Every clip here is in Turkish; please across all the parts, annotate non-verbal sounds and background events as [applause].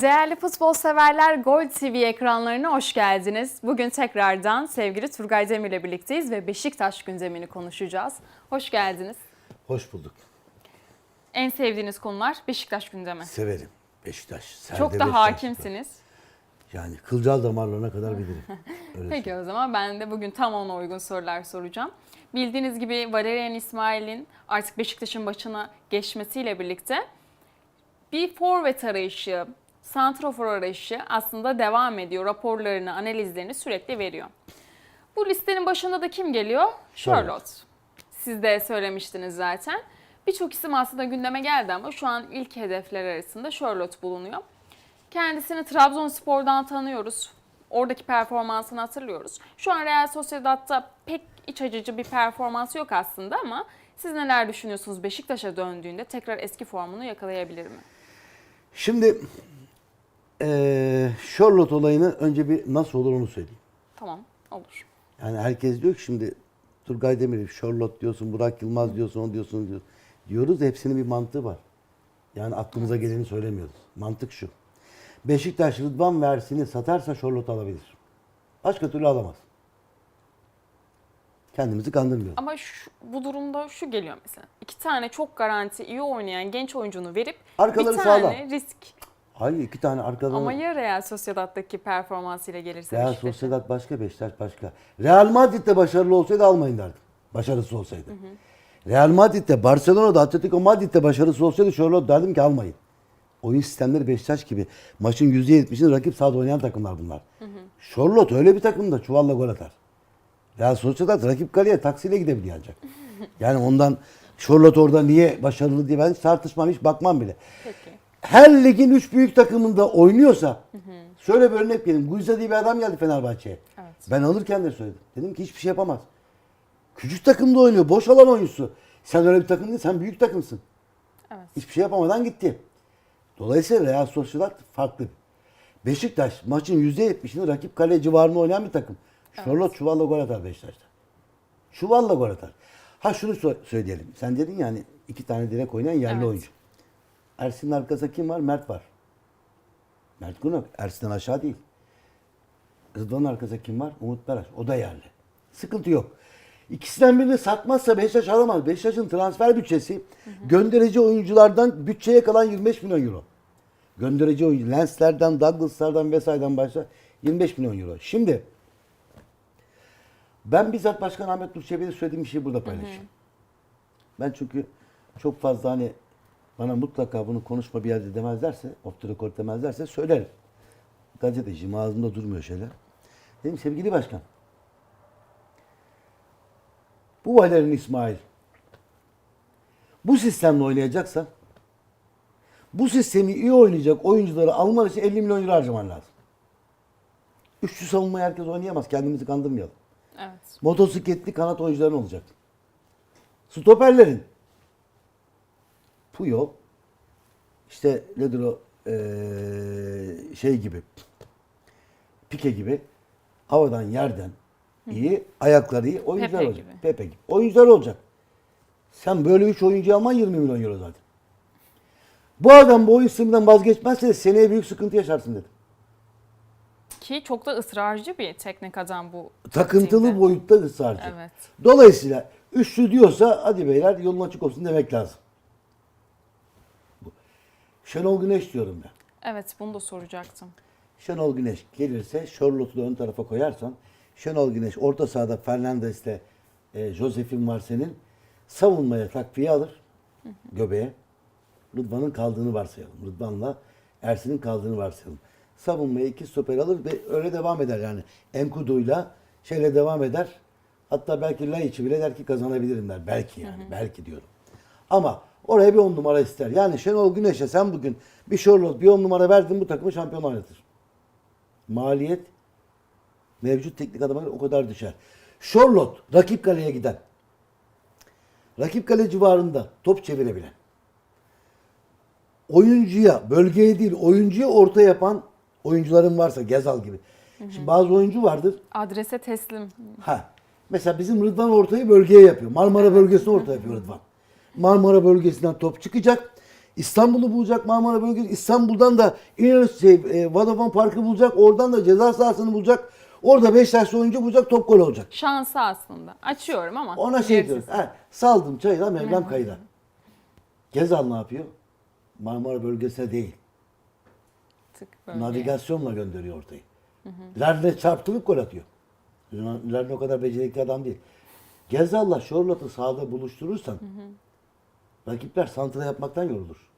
Değerli futbol severler Gol TV ekranlarına hoş geldiniz. Bugün tekrardan sevgili Turgay Demir ile birlikteyiz ve Beşiktaş gündemini konuşacağız. Hoş geldiniz. Hoş bulduk. En sevdiğiniz konular Beşiktaş gündemi. Severim. Beşiktaş. Serde Çok da Beşiktaş. hakimsiniz. Yani kılcal damarlarına kadar [laughs] bilirim. Öyle Peki o zaman ben de bugün tam ona uygun sorular soracağım. Bildiğiniz gibi Valerian İsmail'in artık Beşiktaş'ın başına geçmesiyle birlikte bir forvet arayışı, santrafor arayışı aslında devam ediyor. Raporlarını, analizlerini sürekli veriyor. Bu listenin başında da kim geliyor? Charlotte. Siz de söylemiştiniz zaten. Birçok isim aslında gündeme geldi ama şu an ilk hedefler arasında Charlotte bulunuyor. Kendisini Trabzonspor'dan tanıyoruz. Oradaki performansını hatırlıyoruz. Şu an Real Sociedad'da pek iç acıcı bir performans yok aslında ama siz neler düşünüyorsunuz? Beşiktaş'a döndüğünde tekrar eski formunu yakalayabilir mi? Şimdi eee Charlotte olayını önce bir nasıl olur onu söyleyeyim. Tamam, olur. Yani herkes diyor ki şimdi Turgay Demir, Charlotte diyorsun, Burak Yılmaz diyorsun, o diyorsun diyor. Diyoruz hepsinin bir mantığı var. Yani aklımıza geleni söylemiyoruz. Mantık şu. Beşiktaş Rıdvan versini satarsa Charlotte alabilir. Başka türlü alamaz. Kendimizi kandırmıyoruz. Ama şu, bu durumda şu geliyor mesela. İki tane çok garanti, iyi oynayan genç oyuncunu verip Arkaları bir tane sağlam. risk. Hayır iki tane arkadan Ama ya Real Sociedad'daki performansıyla gelirse Real Beşiktaş'a? Sociedad başka, Beşiktaş başka. Real Madrid'de başarılı olsaydı almayın derdim. Başarısız olsaydı. Real Madrid'de, Barcelona'da, Atletico Madrid'de başarısız olsaydı Charlotte derdim ki almayın. Oyun sistemleri Beşiktaş gibi. Maçın %70'ini rakip sahada oynayan takımlar bunlar. Charlotte öyle bir takım da çuvalla gol atar. Real Sociedad rakip kaleye taksiyle gidebiliyor ancak. [laughs] Yani ondan Charlotte orada niye başarılı diye ben hiç tartışmam, hiç bakmam bile Peki. Her ligin üç büyük takımında oynuyorsa şöyle bir örnek vereyim. Guiza diye bir adam geldi Fenerbahçe'ye. Evet. Ben alırken de söyledim. Dedim ki hiçbir şey yapamaz. Küçük takımda oynuyor. Boş alan oyuncusu. Sen öyle bir takım değil. Sen büyük takımsın. Evet. Hiçbir şey yapamadan gitti. Dolayısıyla Real Sociedad farklı. Beşiktaş maçın %70'ini rakip kale civarında oynayan bir takım. Charlotte çuvalla gol atar Beşiktaş'ta. Çuvalla gol atar. Ha şunu sö- söyleyelim. Sen dedin ya hani iki tane direk oynayan yerli Evet. oyuncu. Ersin'in arkasında kim var? Mert var. Mert Gunak. Ersin'den aşağı değil. Rıdvan'ın arkasında kim var? Umut Beraş. O da yerli. Sıkıntı yok. İkisinden birini satmazsa Beşiktaş alamaz. Beşiktaş'ın transfer bütçesi gönderici oyunculardan bütçeye kalan 25 milyon euro. Gönderici oyuncu Lenslerden, Douglas'lardan vesaireden başla 25 milyon euro. Şimdi ben bizzat Başkan Ahmet Nur Çebi'nin söylediğim bir şeyi burada paylaşayım. Ben çünkü çok fazla hani bana mutlaka bunu konuşma bir yerde demezlerse, record demezlerse söylerim. Gazeteciyim ağzımda durmuyor şeyler. Dedim sevgili başkan. Bu Valerian İsmail bu sistemle oynayacaksa bu sistemi iyi oynayacak oyuncuları alman için 50 milyon euro harcaman lazım. Üçlü savunmayı herkes oynayamaz. Kendimizi kandırmayalım. Evet. Motosikletli kanat oyuncuların olacak. Stoperlerin Puyol işte nedir o Ee, şey gibi Pike gibi havadan yerden iyi ayakları iyi oyuncular Pepe olacak. gibi. Pepe gibi. Oyuncular olacak. Sen böyle üç oyuncu alman 20 milyon euro zaten. Bu adam bu oyun sisteminden vazgeçmezse seneye büyük sıkıntı yaşarsın dedim. Ki çok da ısrarcı bir teknik adam bu. Takıntılı taktikte. boyutta ısrarcı. Evet. Dolayısıyla üçlü diyorsa hadi beyler yolun açık olsun demek lazım. Şenol Güneş diyorum ben. Evet bunu da soracaktım. Şenol Güneş gelirse Charlotte'u da ön tarafa koyarsan Şenol Güneş orta sahada Fernandes'le e, Josef'in var senin savunmaya takviye alır göbeğe. Rıdvan'ın kaldığını varsayalım. Rıdvan'la Ersin'in kaldığını varsayalım. Savunmaya iki stoper alır ve öyle devam eder yani. Enkudu'yla şeyle devam eder. Hatta belki Laiç'i bile der ki kazanabilirim der. Belki yani. Belki diyorum. Ama oraya bir on numara ister. Yani Şenol Güneş'e sen bugün bir Charlotte bir on numara verdin bu takımı şampiyon oynatır. Maliyet mevcut teknik adama o kadar düşer. Charlotte rakip kaleye giden. Rakip kale civarında top çevirebilen. Oyuncuya, bölgeye değil oyuncuya orta yapan oyuncuların varsa Gezal gibi. Şimdi bazı oyuncu vardır. Adrese teslim. Ha. Mesela bizim Rıdvan ortayı bölgeye yapıyor. Marmara bölgesine orta yapıyor Rıdvan. Marmara bölgesinden top çıkacak. İstanbul'u bulacak Marmara bölgesi. İstanbul'dan da İnönü şey, e, Vodafone Parkı bulacak. Oradan da ceza sahasını bulacak. Orada Beşiktaş oyuncu bulacak. Top gol olacak. Şansı aslında. Açıyorum ama. Ona şey diyoruz. Ha, saldım çayıra Mevlam kayıra. Gezal ne yapıyor? Marmara bölgesine değil. Tık böyle. Navigasyonla gönderiyor ortayı. Lerle çarptırıp gol atıyor. Lerle o kadar becerikli adam değil. Gezal'la Charlotte'ı sahada buluşturursan rakipler santra yapmaktan yorulur.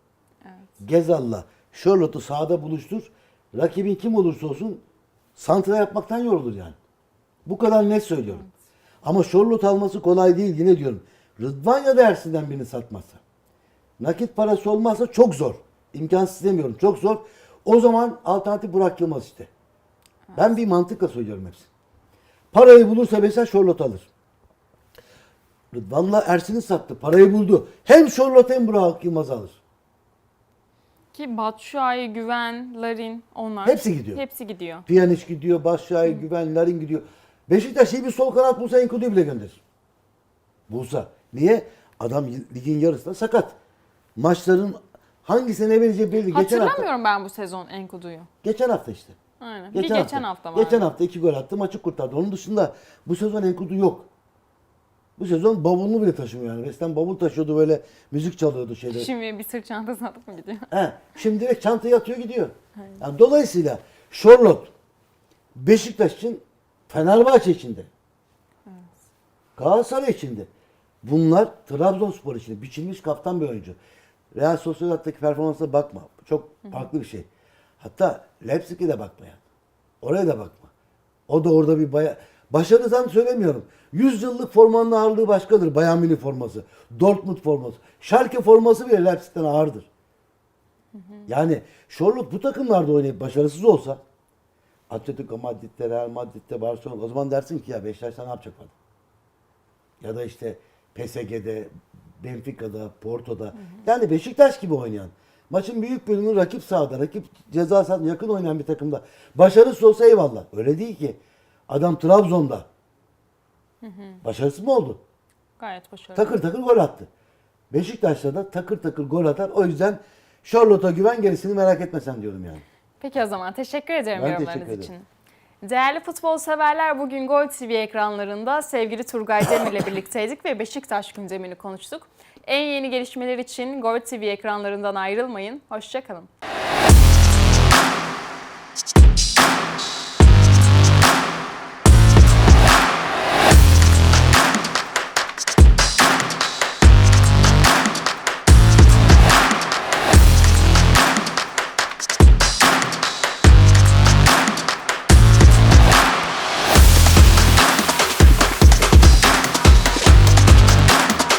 Gezal'la Charlotte'ı sahada buluştur. Rakibin kim olursa olsun santra yapmaktan yorulur yani. Bu kadar net söylüyorum. Ama Charlotte alması kolay değil yine diyorum. Rıdvan ya da Ersin'den birini satmazsa. Nakit parası olmazsa çok zor. İmkansız demiyorum. Çok zor. O zaman alternatif Burak Yılmaz işte. Ben bir mantıkla söylüyorum hepsini. Parayı bulursa mesela Charlotte alır. Rıdvan'la Ersin'i sattı. Parayı buldu. Hem Charlotte hem Burak Yılmaz alır. Ki Batshuayi, Güven, Larin onlar. Hepsi gidiyor. Hepsi gidiyor. Piyaniş gidiyor, Başşahi, Güven, Larin gidiyor. Beşiktaş iyi bir sol kanat bulsa Enkudu'yu bile gönderir. Bulsa. Niye? Adam ligin yarısında sakat. Maçların hangisine vereceği belli. Geçen hafta, Hatırlamıyorum ben bu sezon Enkudu'yu. geçen hafta işte. Aynen. Geçen bir geçen hafta var. Geçen hafta iki gol attı, maçı kurtardı. Onun dışında bu sezon Enkudu yok. Bu sezon bavulunu bile taşımıyor yani. Eskiden bavul taşıyordu böyle müzik çalıyordu şeyde. Şimdi bir sırt çantası atıp mı gidiyor? He, şimdi direkt çantaya atıyor gidiyor. Yani dolayısıyla Charlotte Beşiktaş için Fenerbahçe içinde. Galatasaray içinde. Bunlar Trabzonspor için biçilmiş kaptan bir oyuncu. Real Sociedad'daki performansına bakma. Çok farklı bir şey. Hatta Leipzig'e de bakma yani. Oraya da bakma. O da orada bir baya... Başarıdan söylemiyorum. 100 yıllık formanın ağırlığı başkadır. Bayern Münih forması. Dortmund forması. Schalke forması bile Leipzig'ten ağırdır. Yani Charlotte bu takımlarda oynayıp başarısız olsa Atletico Madrid'de, Real Madrid'de, Barcelona o zaman dersin ki ya Beşiktaş'ta ne yapacak adam? Ya da işte PSG'de, Benfica'da, Porto'da. Yani Beşiktaş gibi oynayan. Maçın büyük bölümünü rakip sahada, rakip ceza sahasına yakın oynayan bir takımda. Başarısız olsa eyvallah. Öyle değil ki. Adam Trabzon'da. Başarısız mı oldu? Gayet başarılı. Takır takır gol attı. Beşiktaş'ta da takır takır gol atar. O yüzden Charlotte'a güven gerisini merak etmesen diyorum yani. Peki o zaman teşekkür ederim Ben yorumlarınız teşekkür için. ederim. Değerli futbol severler bugün Gol TV ekranlarında sevgili Turgay Demir ile [laughs] birlikteydik ve Beşiktaş gündemini konuştuk. En yeni gelişmeler için Gol TV ekranlarından ayrılmayın. Hoşçakalın.